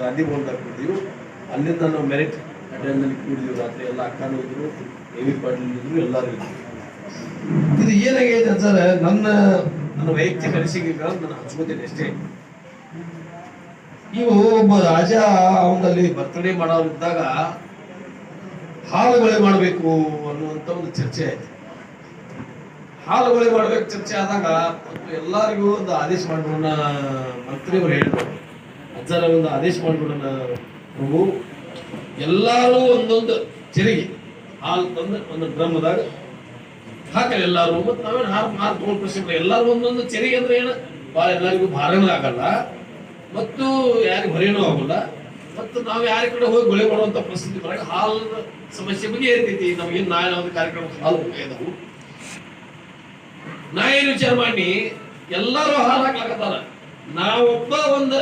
ಗಾಂಧಿ ಭವನದಾಗ ಕೂಡಿದೀವಿ. ಅಲ್ಲಿಂದ ನಾವು ಮೆರಿಟ್ ಅಡ್ಡಲ್ಲಿ ಕೂಡಿದೀವಿ. ರಾತ್ರಿ ಎಲ್ಲ ಅಕ್ಕನೂ ಇದ್ರು ಎ ವಿ ಪಾಟೀಲ್ ಇದ್ರು, ಎಲ್ಲರೂ ಇದ್ರು. ಇದು ಏನಾಗೈತೆ ಸರ್ ನನ್ನ ನನ್ನ ವೈಯಕ್ತಿಕ ಅನಿಸಿಕೆ ನಾನು ಹಂಚ್ಕೋತೀನಿ ಅಷ್ಟೇ. ಇವು ಒಬ್ಬ ರಾಜ ಅವನಲ್ಲಿ ಬರ್ತಡೇ ಮಾಡೋರಿದ್ದಾಗ ಹಾಲುಗಳೆ ಮಾಡಬೇಕು ಅನ್ನುವಂಥ ಒಂದು ಚರ್ಚೆ ಆಯ್ತು. ಹಾಲುಗಳೇ ಮಾಡ್ಬೇಕು ಚರ್ಚೆ ಆದಾಗ ಎಲ್ಲರಿಗೂ ಒಂದು ಆದೇಶ ಮಾಡಿದ್ರು ಮಂತ್ರಿಯವರು ಹೇಳಿದ್ರು ಅಜ್ಜರ ಒಂದು ಆದೇಶ ಮಾಡ್ಬಿಡೋಣ ಪ್ರಭು. ಎಲ್ಲರೂ ಒಂದೊಂದು ಚೆರಿಗೆ ಹಾಲು ತಂದು ಒಂದು ಡ್ರಮ್ದಾಗ ಹಾಕಲ್ಲ ಎಲ್ಲಾರು. ಮತ್ತು ನಾವೇನು ಹಾಲು ಹಾರ್ ತಗೊಂಡು ಪ್ರಶ್ನೆ ಎಲ್ಲಾರು ಒಂದೊಂದು ಚೆರಿಗೆ ಅಂದ್ರೆ ಏನು? ಭಾಳ ಎಲ್ಲರಿಗೂ ಭಾರನೂ ಆಗಲ್ಲ. ಮತ್ತು ಯಾರಿಗೂ ಹೊರೆನೂ ಆಗೋಲ್ಲ. ಮತ್ತು ನಾವು ಯಾರ ಕಡೆ ಹೋಗಿ ಗೊಳೆ ಮಾಡುವಂತ ಪರಿಸ್ಥಿತಿ ಬರಾಗ ಹಾಲು ಸಮಸ್ಯೆ ಬಗ್ಗೆ ಇರ್ತೈತಿ ನಮಗೇನು ನಾಳೆ ಒಂದು ಕಾರ್ಯಕ್ರಮ ಹಾಲು ಇದಾವು ನಾ ಏನು ವಿಚಾರ ಮಾಡಿ, ಎಲ್ಲರೂ ಹಾಲು ಹಾಕ್ಲಾಕತ್ತಾರ. ನಾವೊಬ್ಬ ಒಂದು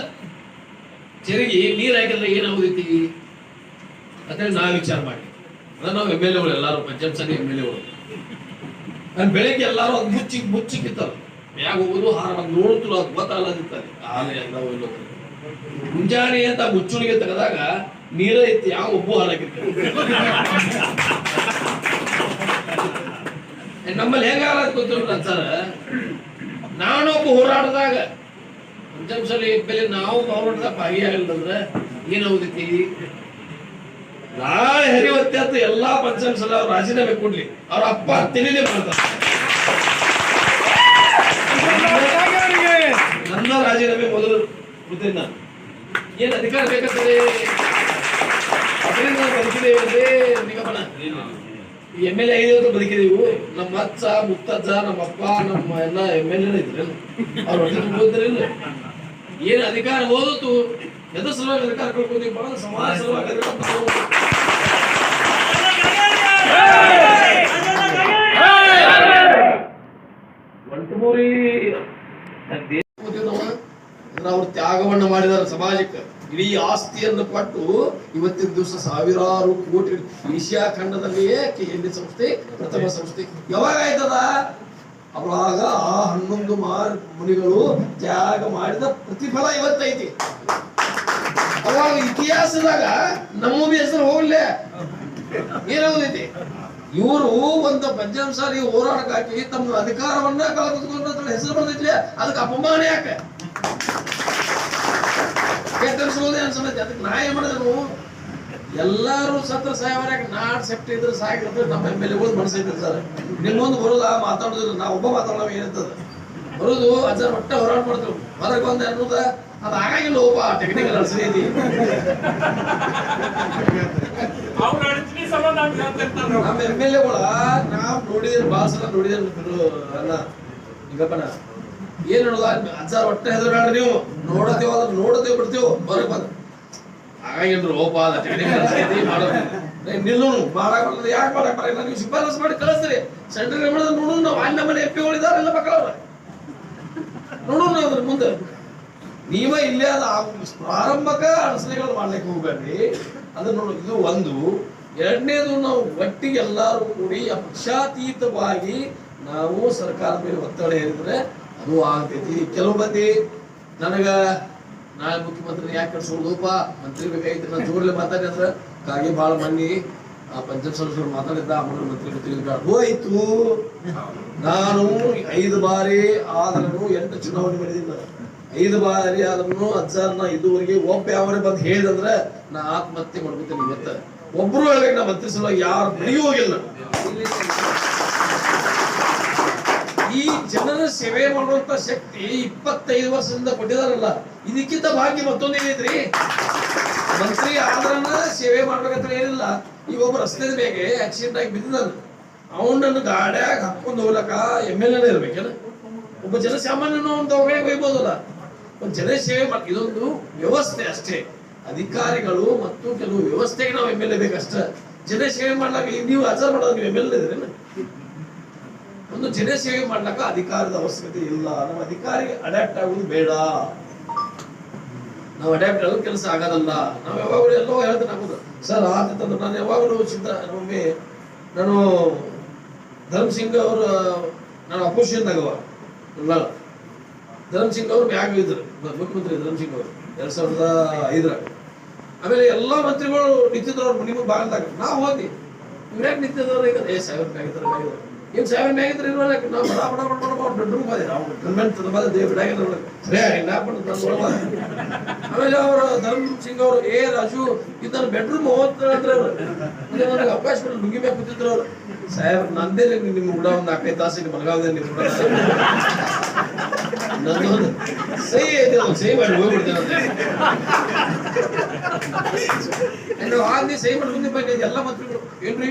ಚೆರಿಗೆ ನೀರ್ ಹಾಕಿದ್ರೆ ಏನಾಗೋದೈತಿ ಅಂತೇಳಿ ನಾ ವಿಚಾರ ಮಾಡಿ. ಅದ ನಾವು ಎಂ ಎಲ್ ಎಗಳು ಎಲ್ಲಾರು, ಪಂಚಾಯತ್ ಸಭೆ ಎಂ ಎಲ್ ಎಗಳು. ನಾನು ಬೆಳಿಗ್ಗೆ ಎಲ್ಲಾರು ಅದು ಮುಚ್ಚಿ ಮುಚ್ಚಿಕ್ಕಿತ್ತಲ್ಲ ಯಾಕೆ ಹೋಗುದು ಹಾರ ನೋಡುತ್ತಲು ಅದು ಗೊತ್ತಾಗದಿರ್ತಾರೆ ಹಾಲು ಎಲ್ಲ ಇಲ್ಲೋ ಮುಂಜಾನೆ ಅಂತ ಮುಚ್ಚುಣಿಗೆ ತೆಗೆದಾಗ ನೀರ ಇತ್ತು, ಯಾವ ಒಬ್ಬು ಹಾಳಾಗಿರ್ತಾರೆ ನಮ್ಮಲ್ಲಿ ಹೆಂಗಾಗಲ್ಲ ಗೊತ್ತಿಲ್ಲ ಸರ್. ನಾನೊಬ್ಬ ಹೋರಾಟದಾಗ ಪಂಚಮಸಲಿ ಬೆಲೆ ನಾವು ಹೋರಾಟದಾಗ ಏನ್ ಏನಾಗುದೈತಿ ಹೆರಿವತ್ತೆ ಅಂತ ಎಲ್ಲಾ ಪಂಚಮಸಲ ಅವ್ರು ರಾಜೀನಾಮೆ ಕೊಡ್ಲಿ. ಅವ್ರ ಅಪ್ಪ ತಿಳಿಲಿ ಮಾಡ್ತಾರೆ. ನನ್ನ ರಾಜೀನಾಮೆ ಮೊದಲು ನಾನು. ಏನ್ ಅಧಿಕಾರ ಬೇಕಂತಾರೆ ಅದರಿಂದ ಬದುಕಿದ್ದೇವೆ ಎಂ ಎಲ್ ಎ ಐದು ಅಂತ ಬದುಕಿದೀವು ನಮ್ಮ ಅಜ್ಜ, ಮುತ್ತಜ್ಜ, ನಮ್ಮ ಅಪ್ಪ, ನಮ್ಮ ಎಲ್ಲ ಎಂ ಎಲ್ ಎ ಇದ್ರಲ್ಲ. ಅವ್ರ ಹೊಟ್ಟೆ ಏನ್ ಅಧಿಕಾರ ಓದಿತು ಎದು ಸಲುವಾಗಿ ಅಧಿಕಾರ ಕಳ್ಕೊಂತೀವಿ ಬಹಳ ಸಮಾಜ ಸಲುವಾಗಿ ಅಧಿಕಾರ. ಒಂಟಮೂರಿ ಅವ್ರು ತ್ಯಾಗವನ್ನ ಮಾಡಿದಾರೆ ಸಮಾಜಕ್ಕೆ. ಇಡೀ ಆಸ್ತಿಯನ್ನು ಕೊಟ್ಟು ಇವತ್ತಿನ ದಿವಸ ಸಾವಿರಾರು ಕೋಟಿ ಏಷ್ಯಾ ಖಂಡದಲ್ಲಿಯೇ ಕೆ ಸಂಸ್ಥೆ ಪ್ರಥಮ ಸಂಸ್ಥೆ ಯಾವಾಗ ಆಯ್ತದ ಅವಾಗ ಆ ಹನ್ನೊಂದು ಮಾರ್ ಮುನಿಗಳು ತ್ಯಾಗ ಮಾಡಿದ ಪ್ರತಿಫಲ ಇವತ್ತೈತಿ. ಅವಾಗ ಇತಿಹಾಸದಾಗ ನಮ್ಮ ಹೆಸರು ಹೋಗ್ಲೆ. ಏನಾಗುದೈತಿ ಇವರು ಒಂದು ಪಂಚಮ ಸಾರಿ ಹೋರಾಟಕ್ಕೆ ಹಾಕಿ ತಮ್ಮ ಅಧಿಕಾರವನ್ನ ಕಳೆದುಕೊಂಡ ಹೆಸರು ಬಂದೈತಿ ಅದಕ್ಕೆ ಅಪಮಾನ ಯಾಕೆ? ಅನ್ಸತ್ತೆ? ಅದಕ್ಕೆ ನಾ ಮಾಡಿದ್ರು ಎಲ್ಲಾರು ಸತ್ರ ಸಾಯವರಾಗ ನಾಡ್ ಸೆಪ್ಟ್ ಇದ್ರೆ ಸಾಕಿರ್ತದೆ ನಮ್ಮ ಎಂ ಎಲ್ ಎಗಳು ಮನಸ್ಸೈತೆ ಸರ್. ನಿಮ್ಮೊಂದು ಬರೋದ ಮಾತಾಡೋದಿಲ್ಲ ನಾ ಒಬ್ಬ ಮಾತಾಡೋಣ ಏನಂತದ ಬರೋದು ಅಜ್ಜ ಒಟ್ಟ ಹೋರಾಟ ಮಾಡ್ತೇವೆ. ಹೊರಗೆ ಬಂದ ಅನ್ನೋದ ಅದು ಆಗಿಲ್ಲ ಒಬ್ಬ ಟೆಕ್ನಿಕಲ್ ಅವ್ರು. ನಮ್ಮ ಎಂ ಎಲ್ ಎಗಳ ನಾವು ನೋಡಿದ್ರೆ ಭಾಳ ಸಲ ನೋಡಿದ್ರೆ ಅಲ್ಲ ಈಗಪ್ಪನ ಏನ್ ಹೇಳೋದ? ಅಜ್ಜ ಒಟ್ಟೆ ಹೆದರ್ಬೇಡ್ರಿ ನೀವು. ನೋಡತೇವ ಅದ್ರ ನೋಡತೇವ್ ಬಿಡ್ತೇವ್. ಹೊರಗೆ ಬಂದ. ಅದ ಟೆಕ್ನಿಕಲ್ ಮಾಡೋದು? ಬರ್ತದೆ ಯಾಕೆ ಮಾಡಕ್ ಬರಲ್ಲ ನೀವು ಶಿಫಾರಸ್ ಮಾಡಿ ಕಳಿಸ್ರಿ. ಸೆಂಟ್ರಲ್ ಗವರ್ಮೆಂಟ್ ನೋಡೋಣ ನಾವು ಅಲ್ಲಿ ನಮ್ಮನೆ ಎಪ್ಪಿ ಎಲ್ಲ ಮಕ್ಕಳವ್ರ ನೋಡೋಣ ಅದ್ರ ಮುಂದೆ. ನೀವ ಇಲ್ಲೇ ಅದ ಪ್ರಾರಂಭಕ ಅಡಚಣೆಗಳು ಮಾಡ್ಲಿಕ್ಕೆ ಹೋಗ್ಬೇಡ್ರಿ. ಅದನ್ನ ನೋಡಿ, ಇದು ಒಂದು. ಎರಡನೇದು, ನಾವು ಒಟ್ಟಿಗೆ ಎಲ್ಲರೂ ಕೂಡಿ ಪಕ್ಷಾತೀತವಾಗಿ ನಾವು ಸರ್ಕಾರದ ಮೇಲೆ ಒತ್ತಡ ಹೇರಿದ್ರೆ ಅದು ಆಗ್ತೈತಿ. ಕೆಲವು ಮಂದಿ, ನನಗ ನಾಳೆ ಮುಖ್ಯಮಂತ್ರಿ ಯಾಕೆ ಕಳ್ಸೋದಪ್ಪ ಮಂತ್ರಿ ಬೇಕಾಗಿತ್ತು ನಾನು ಜೋರ್ಲೆ ಮಾತಾಡಿ ಅಂದ್ರೆ ಕಾಗೆ ಭಾಳ ಮನ್ನಿ. ಆ ಪಂಚಾಯತ್ ಸದಸ್ಯರು ಮಾತಾಡಿದ್ದ ಆಮೇಲೆ ಮಂತ್ರಿ ತಿಳಿದ ಹೋಯ್ತು. ನಾನು ಐದು ಬಾರಿ ಆದ್ರೂ ಎಂಟು ಚುನಾವಣೆ ಮಾಡಿದ್ದೀನಿ. ಐದು ಬಾರಿ ಆದ್ರೂ ಅಜ್ಜಾರ್ನ ಇದುವರೆಗೆ ಒಬ್ಬ ಯಾವರೇ ಬಂದು ಹೇಳಿದಂದ್ರೆ ನಾ ಆತ್ಮಹತ್ಯೆ ಮಾಡ್ಕೊತೀನಿ ಇವತ್ತ. ಒಬ್ರು ಹೇಳಿ ನಾ ಮಂತ್ರಿ ಸಲ ಯಾರು ಮನೆಗೂ ಈ ಜನರ ಸೇವೆ ಮಾಡುವಂತ ಶಕ್ತಿ ಇಪ್ಪತ್ತೈದು ವರ್ಷದಿಂದ ಕೊಟ್ಟಿದಾರಲ್ಲ, ಇದಕ್ಕಿಂತ ಭಾಗ್ಯ ಮತ್ತೊಂದು ಏನೈತ್ರಿ? ಮಂತ್ರಿ ಆದ್ರನ ಸೇವೆ ಮಾಡ್ಬೇಕಂತ ಏನಿಲ್ಲ. ಈ ಒಬ್ಬ ರಸ್ತೆ ಮೇಲೆ ಆಕ್ಸಿಡೆಂಟ್ ಆಗಿ ಬಿದ್ದಿದ್ದಾನೆ. ಅವನನ್ನು ಗಾಡ್ಯಾಗ ಹಾಕೊಂಡು ಹೋಗ್ಲಕ್ಕ ಎಂ ಎಲ್ ಎ ಇರ್ಬೇಕೇನ ಒಬ್ಬ ಜನಸಾಮಾನ್ಯನ ಒಂದು ಅವ್ರಿಗೆ ಒಯ್ಬೋದಲ್ಲ ಒಂದು ಜನ ಸೇವೆ ಮಾಡಿ, ಇದೊಂದು ವ್ಯವಸ್ಥೆ ಅಷ್ಟೇ. ಅಧಿಕಾರಿಗಳು ಮತ್ತು ಕೆಲವು ವ್ಯವಸ್ಥೆಗೆ ನಾವು ಎಂ ಎಲ್ ಎ ಬೇಕಷ್ಟ. ಜನ ಸೇವೆ ಮಾಡ್ಲಾಕ ನೀವು ಆಚಾರ ಮಾಡೋದು ಎಂ ಎಲ್ ಎ ಇದ್ರೇನು ಒಂದು ಜನಸೇವೆ ಮಾಡ್ಲಕ್ಕ ಮಾಡ್ಲಾಕ ಅಧಿಕಾರದ ಅವಶ್ಯಕತೆ ಇಲ್ಲ. ನಮ್ಮ ಅಧಿಕಾರಿಗೆ ಅಡಾಪ್ಟ್ ಆಗೋದು ಬೇಡ. ನಾವು ಅಡ್ಯಾಪ್ಟ್ ಆಗೋದು ಕೆಲಸ ಆಗೋದಲ್ಲ ನಾವು ಯಾವಾಗಲೂ ಎಲ್ಲೋ ಹೇಳ್ತಾನೆ ಆಗೋದು. ಸರ್ ಆತಂದ್ರೆ ನಾನು ಯಾವಾಗಲೂ ಚಿಂತ ಒಮ್ಮೆ ನಾನು ಧರ್ಮ್ ಸಿಂಗ್ ಅವರು, ನಾನು ಅಪೋಸಿಷನ್ ಅಲ್ಲ, ಧರ್ಮ್ ಸಿಂಗ್ ಅವರು ಮ್ಯಾಗ ಇದ್ರು. ಮುಖ್ಯಮಂತ್ರಿ ಧರ್ಮ್ ಸಿಂಗ್ ಅವರು. ಎರಡ್ ಸಾವಿರದ ಐದರಾಗ ಆಮೇಲೆ ಎಲ್ಲಾ ಮಂತ್ರಿಗಳು ನಿಂತಿದ್ರು ಅವ್ರ ಮನೆ ಮುಂದೆ ನಾವು ಹೋಗಿ ಇವ್ರ್ಯಾಗ ನಿಂತಿದ್ರು ಈಗ? ಏ ಮ್ಯಾಗಿದ್ರು ಏನ್ ಸೇವೆ ಮ್ಯಾಗಿದ್ರು ಇರೋಲಕ್ಕೆ ನಾವು ಬಡ ಬಡ ಬಡ ಆಮೇಲೆ ಅವರು ಧರ್ಮ್ ಸಿಂಗ್ ಅವರು, ಏ, ರಾಜು ಇದನ್ನ ಬೆಡ್ರೂಮ್ ಹೋಗ್ತಾರೆ ಅಂದ್ರೆ ಇದು ನನಗೆ ಅವಕಾಶ ಕೊಟ್ಟು ನುಗ್ಗಿ ಮೇಲೆ ಕೂತಿದ್ರು ಅವ್ರು. ಸಾಹೇಬ್ ನಂದೇ ನಿಮ್ಗೆ ಕೂಡ ಒಂದು ನಾಲ್ಕೈದು ತಾಸಿಗೆ ಮಲಗಾವದೆ ನಿಮ್ಗೆ ಕೂಡ ನಂದೊಂದು ಸಹಿ ಐತೆ ಮಾಡಿ ಹೋಗ್ಬಿಡ್ತೇನೆ ಎಲ್ಲ ಮಂತ್ರಿಗಳು ಏನ್ರಿ?